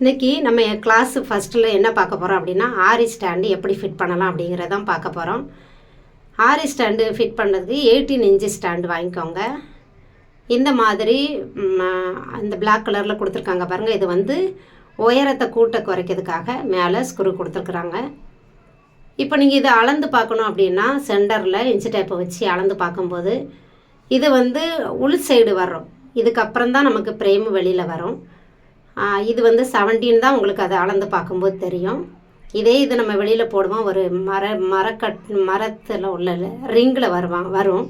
இன்றைக்கி நம்ம கிளாஸ் ஃபஸ்ட்டில் என்ன பார்க்க போகிறோம் அப்படின்னா ஆரி ஸ்டாண்டு எப்படி ஃபிட் பண்ணலாம் அப்படிங்கிறதான் பார்க்க போகிறோம் ஆரி ஸ்டாண்டு ஃபிட் பண்ணுறதுக்கு எயிட்டீன் இன்ச்சு ஸ்டாண்டு வாங்கிக்கோங்க. இந்த மாதிரி அந்த Black கலரில் கொடுத்துருக்காங்க பாருங்கள் இது வந்து உயரத்தை கூட்ட குறைக்கிறதுக்காக மேலே ஸ்க்ரூ கொடுத்துருக்குறாங்க. இப்போ நீங்கள் இதை அளந்து பார்க்கணும் அப்படின்னா சென்டரில் இன்ச்சு டேப்பை வச்சு அளந்து பார்க்கும்போது இது வந்து உள் சைடு வரும். இதுக்கப்புறம் தான் நமக்கு பிரேம் வெளியில் வரும். இது வந்து 17 தான் உங்களுக்கு அதை அளந்து பார்க்கும்போது தெரியும். இதே இது நம்ம வெளியில் போடுவோம். ஒரு மர மரக்கட் மரத்தில் உள்ள ரிங்கில் வருவான் வரும்.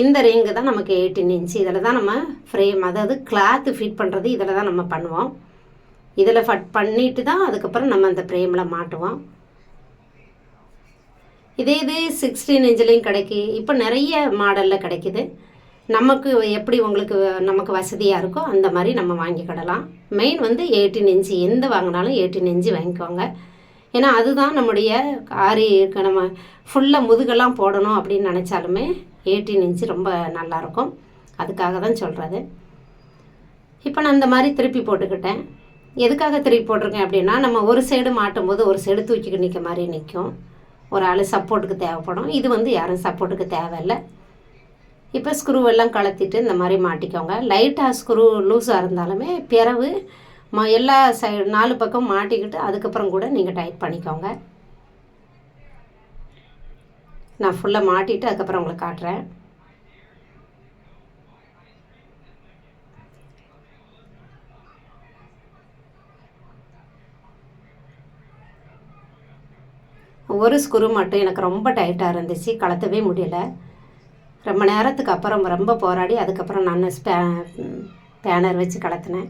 இந்த ரிங்கு தான் நமக்கு எயிட்டீன் இன்ச்சு இதில் தான் நம்ம ஃப்ரேம் அதாவது கிளாத்து ஃபிட் பண்ணுறது இதில் தான் நம்ம பண்ணுவோம். இதில் ஃபட் பண்ணிட்டு தான் அதுக்கப்புறம் நம்ம அந்த ஃப்ரேமில் மாட்டுவோம். இதே இது சிக்ஸ்டீன் இன்ச்லேயும் கிடைக்கு. இப்போ நிறைய மாடலில் கிடைக்கிது. நமக்கு எப்படி உங்களுக்கு நமக்கு வசதியாக இருக்கோ அந்த மாதிரி நம்ம வாங்கிக்கிடலாம். மெயின் வந்து எயிட்டின் இன்ச்சு எந்த வாங்கினாலும் எயிட்டின் இன்ச்சு வாங்கிக்கோங்க. ஏன்னா அதுதான் நம்முடைய ஆரி இருக்க நம்ம ஃபுல்லாக முதுகெல்லாம் போடணும் அப்படின்னு நினச்சாலுமே எயிட்டின் இன்ச்சு ரொம்ப நல்லாயிருக்கும். அதுக்காக தான் சொல்கிறது இப்போ நான் இந்த மாதிரி திருப்பி போட்டுக்கிட்டேன். எதுக்காக திருப்பி போட்டிருக்கேன் அப்படின்னா நம்ம ஒரு சைடு மாட்டும் போது ஒரு சைடு தூக்கிட்டு நிற்க மாதிரி நிற்கும். ஒரு ஆள் சப்போர்ட்டுக்கு தேவைப்படும். இது வந்து யாரும் சப்போர்ட்டுக்கு தேவையில்லை. இப்போ ஸ்க்ரூவெல்லாம் கலத்திட்டு இந்த மாதிரி மாட்டிக்கோங்க. லைட்டாக ஸ்க்ரூ லூஸாக இருந்தாலுமே பிறவு ம எல்லா சைடு நாலு பக்கம் மாட்டிக்கிட்டு அதுக்கப்புறம் கூட நீங்கள் டைட் பண்ணிக்கோங்க. நான் ஃபுல்லாக மாட்டிட்டு அதுக்கப்புறம் உங்களுக்கு காட்டுறேன். ஒரு ஸ்க்ரூ மட்டும் எனக்கு ரொம்ப டைட்டாக இருந்துச்சு. கலத்தவே முடியல. ரொம்ப நேரத்துக்கு அப்புறம் ரொம்ப போராடி அதுக்கப்புறம் நான் ஸ்பே பேனர் வச்சு கலத்தினேன்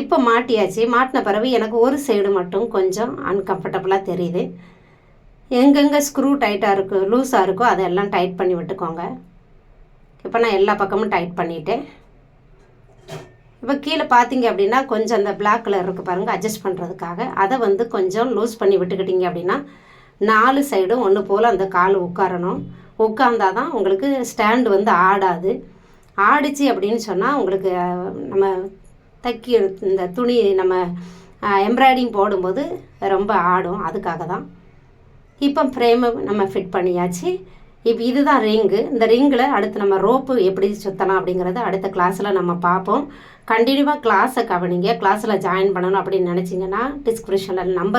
இப்போ மாட்டியாச்சு. மாட்டின பிறகு எனக்கு ஒரு சைடு மட்டும் கொஞ்சம் அன்கம்ஃபர்டபுளாக தெரியுது. எங்கெங்கே ஸ்க்ரூ டைட்டாக இருக்கோ லூஸாக இருக்கோ அதெல்லாம் டைட் பண்ணி விட்டுக்கோங்க. இப்போ நான் எல்லா பக்கமும் டைட் பண்ணிட்டேன். இப்போ கீழே பார்த்தீங்க அப்படின்னா கொஞ்சம் அந்த பிளாக் கலர் இருக்குது பாருங்கள் அட்ஜஸ்ட் பண்ணுறதுக்காக அதை வந்து கொஞ்சம் லூஸ் பண்ணி விட்டுக்கிட்டீங்க அப்படின்னா நாலு சைடும் ஒன்று போல் அந்த கால் உட்காரணும். உட்காந்தா தான் உங்களுக்கு ஸ்டாண்டு வந்து ஆடாது. ஆடிச்சு அப்படின்னு சொன்னால் உங்களுக்கு நம்ம தைக்கி இந்த துணி நம்ம எம்ப்ராய்டிங் போடும்போது ரொம்ப ஆடும். அதுக்காக தான் இப்போ ஃப்ரேமை நம்ம ஃபிட் பண்ணியாச்சு. இப்போ இதுதான் ரிங்கு இந்த ரிங்கில் அடுத்து நம்ம ரோப்பு எப்படி சுற்றலாம் அப்படிங்கிறத அடுத்த கிளாஸில் நம்ம பார்ப்போம். கண்டினியூவாக கிளாஸை கவனிங்க. கிளாஸில் ஜாயின் பண்ணணும் அப்படின்னு நினச்சிங்கன்னா டிஸ்கிரிப்ஷனில் நம்பர்